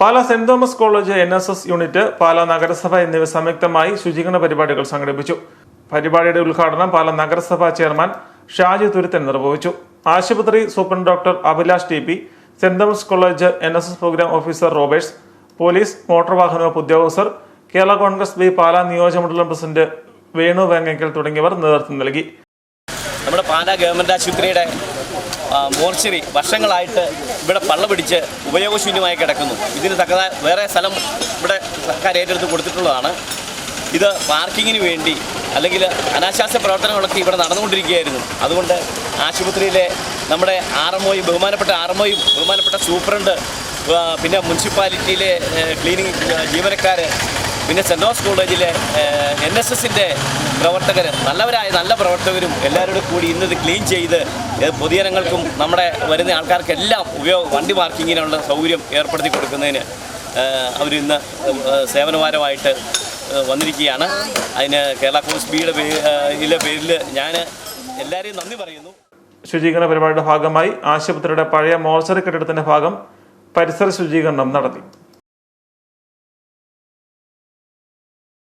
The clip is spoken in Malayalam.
Pala saint Thomas college N S S unit Pala നഗരസഭ എന്നിവ സംയുക്തമായി ശുചീകരണ പരിപാടികൾ സംഘടിപ്പിച്ചു. പരിപാടിയുടെ ഉദ്ഘാടനം പാലാ നഗരസഭാ ചെയർമാൻ ഷാജി തുരുത്തൻ നിർവഹിച്ചു. ആശുപത്രി superintendent doctor Abhilash T P saint Thomas college N S S programme officer Roberts police motor വാഹന വകുപ്പ് ഉദ്യോഗസ്ഥർ കേരള കോൺഗ്രസ് ബി പാലാ നിയോജകമണ്ഡലം പ്രസിഡന്റ് വേണു വേങ്ങയ്ക്കൽ തുടങ്ങിയവർ നേതൃത്വം നൽകി. നമ്മുടെ പാലാ ഗവൺമെന്റ് ആശുപത്രിയുടെ മോർച്ചറി വർഷങ്ങളായിട്ട് ഇവിടെ പള്ള പിടിച്ച് ഉപയോഗശൂന്യമായി കിടക്കുന്നു. ഇതിന് തക്കതായ വേറെ സ്ഥലം ഇവിടെ സർക്കാർ ഏറ്റെടുത്ത് കൊടുത്തിട്ടുള്ളതാണ്. ഇത് പാർക്കിങ്ങിന് വേണ്ടി അല്ലെങ്കിൽ അനാശാസ്യ പ്രവർത്തനങ്ങളൊക്കെ ഇവിടെ നടന്നുകൊണ്ടിരിക്കുകയായിരുന്നു. അതുകൊണ്ട് ആശുപത്രിയിലെ നമ്മുടെ ആർ എം ഒയും ബഹുമാനപ്പെട്ട ആർ എം ഒയും ബഹുമാനപ്പെട്ട സൂപ്രണ്ട് പിന്നെ മുനിസിപ്പാലിറ്റിയിലെ ക്ലീനിങ് ജീവനക്കാർ പിന്നെ സെന്റ് ജോസ് കോളേജിലെ എൻ എസ് എസിന്റെ പ്രവർത്തകർ നല്ലവരായ നല്ല പ്രവർത്തകരും എല്ലാവരോടും കൂടി ഇന്നത് ക്ലീൻ ചെയ്ത് പൊതുജനങ്ങൾക്കും നമ്മുടെ വരുന്ന ആൾക്കാർക്കെല്ലാം ഉപയോഗ വണ്ടി പാർക്കിങ്ങിനുള്ള സൗകര്യം ഏർപ്പെടുത്തി കൊടുക്കുന്നതിന് അവരിന്ന് സേവനവാരമായിട്ട് വന്നിരിക്കുകയാണ്. അതിന് കേരള കോൺഗ്രസ് ബിയുടെ പേരിലെ പേരിൽ ഞാൻ എല്ലാവരെയും നന്ദി പറയുന്നു. ശുചീകരണ പരിപാടിയുടെ ഭാഗമായി ആശുപത്രിയുടെ പഴയ മോർച്ചറി കെട്ടിടത്തിന്റെ ഭാഗം പരിസര ശുചീകരണം നടത്തി.